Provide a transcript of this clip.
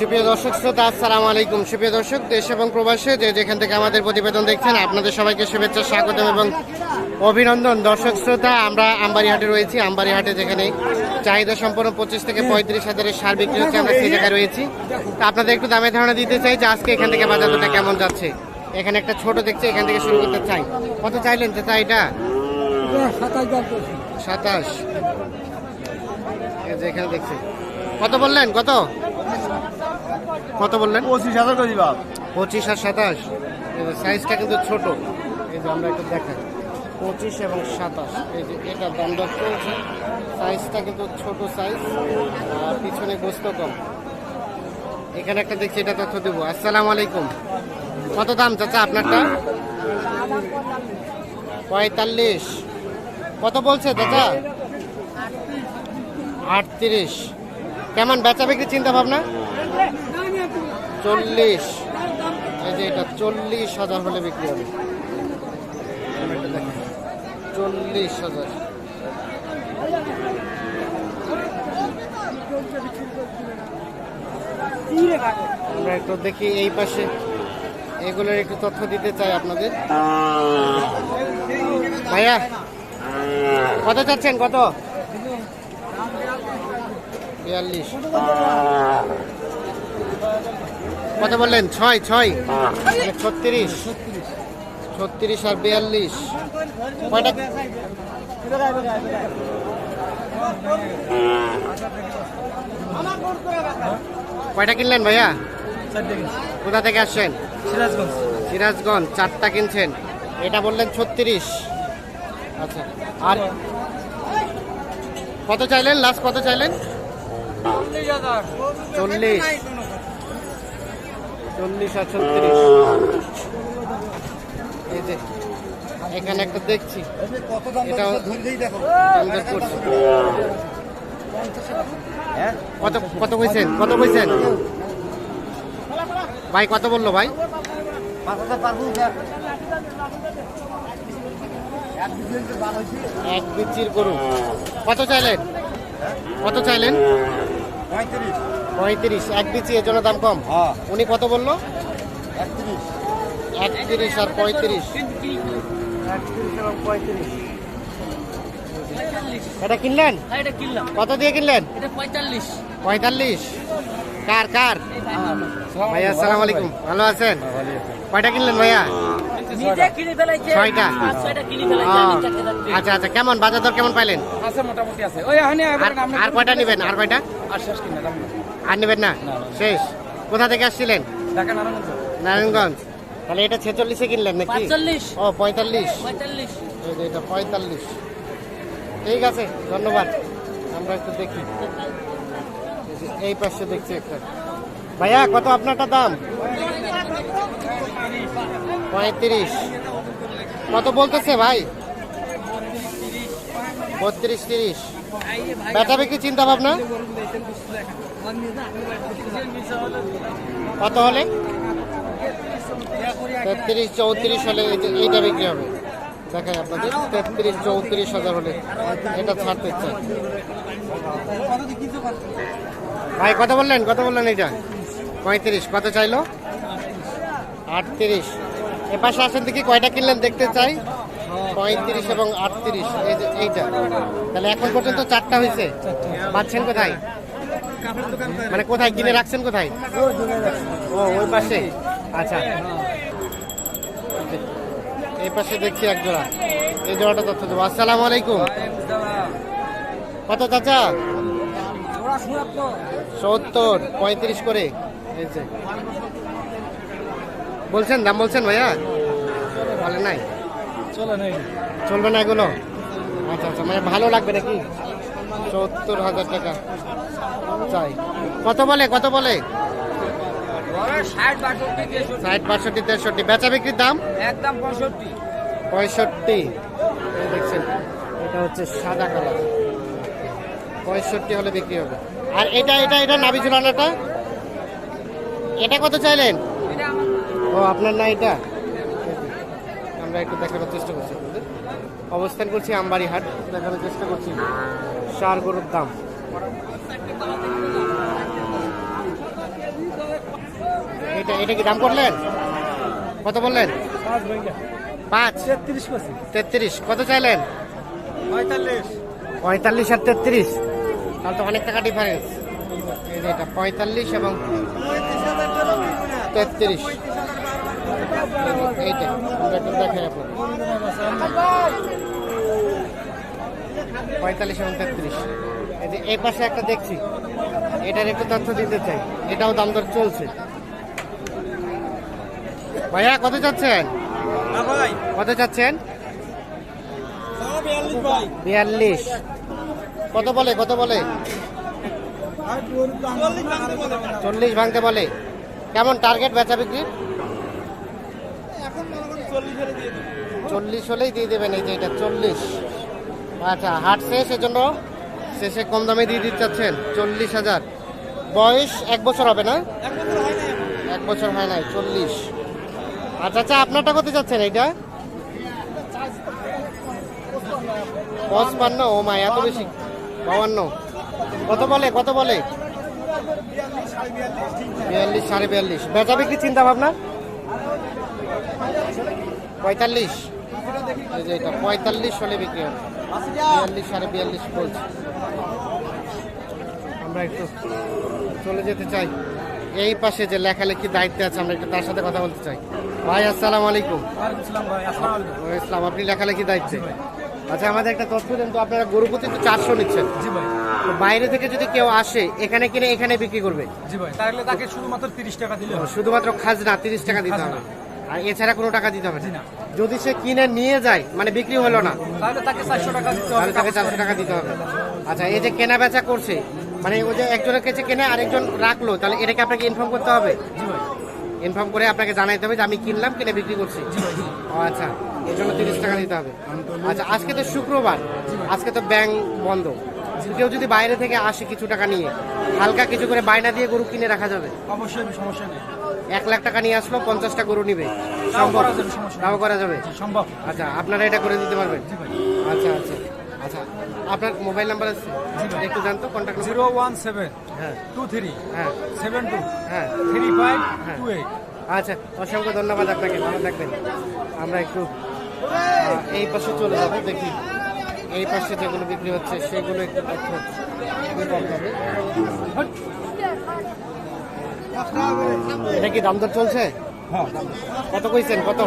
সুপ্রিয় দর্শক শ্রোতা, আসসালামু আলাইকুম। সুপ্রিয় দর্শক, দেশ এবং প্রবাসে যে যেখান থেকে আমাদের প্রতিবেদন দেখছেন, আপনাদের সবাইকে শুভেচ্ছা, স্বাগতম এবং অভিনন্দন। দর্শক শ্রোতা, আমরা আমবাড়িহাটে রয়েছি। আমবাড়িহাটে যেখানে চাহিদা সম্পন্ন পঁচিশ থেকে পঁয়ত্রিশ হাজারের সার বিক্রি হচ্ছে, আমরা সেই জায়গায় রয়েছি। আপনাদের একটু দামে ধারণা দিতে চাই যে আজকে এখান থেকে বাজারটা কেমন যাচ্ছে? এখানে একটা ছোট দেখছি, এখান থেকে শুরু করতে চাই। কত চাইলেন চাচা এটা? সাতাশ। এখানে দেখছি। কত বললেন? কত? কত বললেন? পঁচিশ হাজার করে দিবা। পঁচিশ আর সাতাশ। সাইজটা কিন্তু ছোট। এই যে আমরা একটু দেখাই। পঁচিশ এবং সাতাশ। এই যে এটা দাম দর চলছে। সাইজটা কিন্তু ছোট সাইজ আর পিছনে গোস্ত কম। এখানে একটা দেখছি এটা তথ্য দেবো। আসসালামু আলাইকুম। কত দাম চাচা আপনারটা? পঁয়তাল্লিশ। কত বলছে চাচা? আটত্রিশ। কেমন বেচা বিক্রি চিন্তা ভাবনা চল্লিশ। এই যে এটা চল্লিশ হাজার হলে বিক্রি হবে। চল্লিশ হাজার। আমরা একটু দেখি এই পাশে। এগুলোর একটু তথ্য দিতে চাই আপনাদের। ভাইয়া, কত চাচ্ছেন? কত? বিয়াল্লিশ। কত বললেন? ছয় ছয়। ছত্রিশ। ছত্রিশ আর বিয়াল্লিশ। কয়টা? কয়টা কিনলেন ভাইয়া? কোথা থেকে আসছেন? সিরাজগঞ্জ। সিরাজগঞ্জ চারটা কিনছেন। এটা বললেন ছত্রিশ। আচ্ছা আর কত চাইলেন? লাস্ট কত চাইলেন? চল্লিশ। চল্লিশ আর ছত্রিশ। এই যে, এখানে একটা দেখছি। এটাও কত কত কইছেন? কত কইছেন? ভাই, কত বলল ভাই? এক বিচির গরু। কত চাইলেন? কত চাইলেন? পঁয়ত্রিশ। পঁয়ত্রিশ এক বিচি এর জন্য দাম কম? হ্যাঁ। উনি কত বলল? একত্রিশ। আর পঁয়ত্রিশ। পঁয়ত্রিশ। এটা কিনলেন? হ্যাঁ, এটা কিনলাম। কত দিয়ে কিনলেন? পঁয়তাল্লিশ। কার কার? ভাইয়া আসসালামু আলাইকুম ভালো আছেন? কয়টা কিনলেন ভাইয়া? ছয়টা। আচ্ছা আচ্ছা কেমন? বাজার দর কেমন পাইলেন? আছে মোটামুটি আছে। আর আর কয়টা নেবেন? আর কয়টা? আর নেবেন না? শেষ। কোথা থেকে আসছিলেন? নারায়ণগঞ্জ। তাহলে এটা ছেচল্লিশে কিনলেন নাকি? ও পঁয়তাল্লিশ। এটা পঁয়তাল্লিশ। ঠিক আছে ধন্যবাদ। আমরা একটু দেখি। এই পাশে দেখছি একটা। ভাইয়া কত আপনারটা দাম? পঁয়ত্রিশ। কত বলতেছে ভাই? বত্রিশ তিরিশ। বেচা বিক্রি চিন্তা ভাবনা? কত হলে? তেত্রিশ চৌত্রিশ হলে এইটা বিক্রি হবে। দেখাই আপনাদের, তেত্রিশ চৌত্রিশ হাজার হলে এটা ছাড়তে চাই। ভাই, কত বললেন? কত বললেন এইটা? পঁয়ত্রিশ, কত চাইলো? আটত্রিশ। এ পাশে আসেন দেখি কয়টা কিনলেন দেখতে চাই। পঁয়ত্রিশ এবং আটত্রিশ। এইটা। তাহলে এখন পর্যন্ত চারটা হয়েছে। পাচ্ছেন কোথায়? মানে কোথায়? কিনে রাখছেন কোথায়? ও, ওই পাশে। আচ্ছা। এই পাশে দেখছি এক জোড়া। এই জোড়াটা তথ্য দেবো। আসসালামু আলাইকুম। কত চাচা? সত্তর। পঁয়ত্রিশ করে। বলছেন? দাম বলছেন ভাইয়া? বলে নাই। চলো নাই চলবে না এগুলো? আচ্ছা আচ্ছা মানে ভালো লাগবে নাকি? সত্তর হাজার টাকা। চাই। কত বলে কত বলে? ষাট বাষট্টি তেষট্টি। ষাট বেচা বিক্রির দাম? একদম পঁয়ষট্টি। পঁয়ষট্টি। দেখছেন এটা হচ্ছে সাদা কালার। পঁয়ষট্টি হলে বিক্রি হবে। আর এটা এটা এটা নাবি ঝুলানোটা? এটা কত চাইলেন? ও আপনার না এটা? আমরা একটু দেখানোর চেষ্টা করছি আপনাদের। অবস্থান করছি আমবাড়ি হাট দেখানোর চেষ্টা করছি সার গরুর দাম। এটা এটা কি দাম করলেন? কত বললেন? পাঁচ তেত্রিশ তেত্রিশ। কত চাইলেন? পঁয়তাল্লিশ। পঁয়তাল্লিশ আর তেত্রিশ। তাহলে তো অনেক টাকা ডিফারেন্স এটা পঁয়তাল্লিশ এবং তেত্রিশ। এইটা একটু দেখেন আপনার পঁয়তাল্লিশ এবং তেত্রিশ। এই যে এই পাশে একটা দেখছি এটার একটু তথ্য দিতে চাই এটাও দাম দর চলছে। ভাইয়া কত চাচ্ছেন? কত চাচ্ছেন? বিয়াল্লিশ কত বলে কত বলে? চল্লিশ ভাঙতে বলে। কেমন টার্গেট বেচা বিক্রি চল্লিশ হলেই দিয়ে দেবেন এই যে এটা চল্লিশ। আচ্ছা হাট শেষ এজন্য শেষে কম দামে দিয়ে দিতে চাচ্ছেন চল্লিশ হাজার। বয়স এক বছর হবে না? এক বছর হয় নাই চল্লিশ। আচ্ছা আচ্ছা আপনারটা কত চাচ্ছেন এইটা? পঁচপান্ন ও মা এত বেশি। বাউান্ন। কত বলে কত বলে? বিয়াল্লিশ সাড়ে বিয়াল্লিশ বেচা বিক্রি চিন্তা ভাবনা? পঁয়তাল্লিশ। এই যে এটা পঁয়তাল্লিশ হলে বিক্রি হবে। বিয়াল্লিশ সাড়ে বিয়াল্লিশ বলছি। আমরা একটু চলে যেতে চাই। এই পাশে যে লেখালেখি দায়িত্বে আছে আমরা একটু তার সাথে কথা বলতে চাই। ভাই আসসালামু আলাইকুম। ইসলাম আপনি লেখালেখি দায়িত্বে? আচ্ছা আমাদের একটা তথ্য দেন তো আপনারা গরু প্রতি তো চারশো নিচ্ছেন। জি ভাই। বাইরে থেকে যদি কেউ আসে এখানে কিনে এখানে বিক্রি করবে? জি ভাই তাহলে তাকে শুধুমাত্র তিরিশ টাকা দিলে শুধুমাত্র খাজনা তিরিশ টাকা দিতে হবে। আর এছাড়া কোনো টাকা দিতে হবে না। যদি সে কিনে নিয়ে যায় মানে বিক্রি হলো না তাহলে তাকে চারশো টাকা দিতে হবে তাকে চারশো টাকা দিতে হবে। আচ্ছা এই যে কেনা বেচা করছে মানে ওই যে একজনের কাছে কেনে আরেকজন রাখল তাহলে এটাকে আপনাকে ইনফর্ম করতে হবে? ইনফর্ম করে আপনাকে জানাইতে হবে যে আমি কিনলাম কিনে বিক্রি করছি। ও আচ্ছা এর জন্য তিরিশ টাকা দিতে হবে। আচ্ছা আজকে তো শুক্রবার আজকে তো ব্যাংক বন্ধ। কেউ যদি বাইরে থেকে আসে কিছু টাকা নিয়ে হালকা কিছু করে বায়না দিয়ে গরু কিনে রাখা যাবে। অবশ্যই সমস্যা নেই। এক লাখ টাকা নিয়ে আসলো পঞ্চাশটা গরু নিবে। সম্ভব করা যাবে, তাও করা যাবে? সম্ভব। আচ্ছা আপনারা এটা করে দিতে পারবেন? আচ্ছা আচ্ছা আচ্ছা। আপনার মোবাইল নাম্বার আছে? একটু জানতো কন্ট্যাক্ট জিরো ওয়ান সেভেন হ্যাঁ। টু থ্রি হ্যাঁ। সেভেন টু হ্যাঁ। থ্রি ফাইভ হ্যাঁ। Two eight. আচ্ছা অসংখ্য ধন্যবাদ আপনাকে ভালো থাকবেন। আমরা একটু এই পাশে চলে যাব দেখি। এই পাশে যেগুলো বিক্রি হচ্ছে সেগুলো একটু তথ্য হবে। এটা কি দাম দর চলছে? কত কইছেন? কত?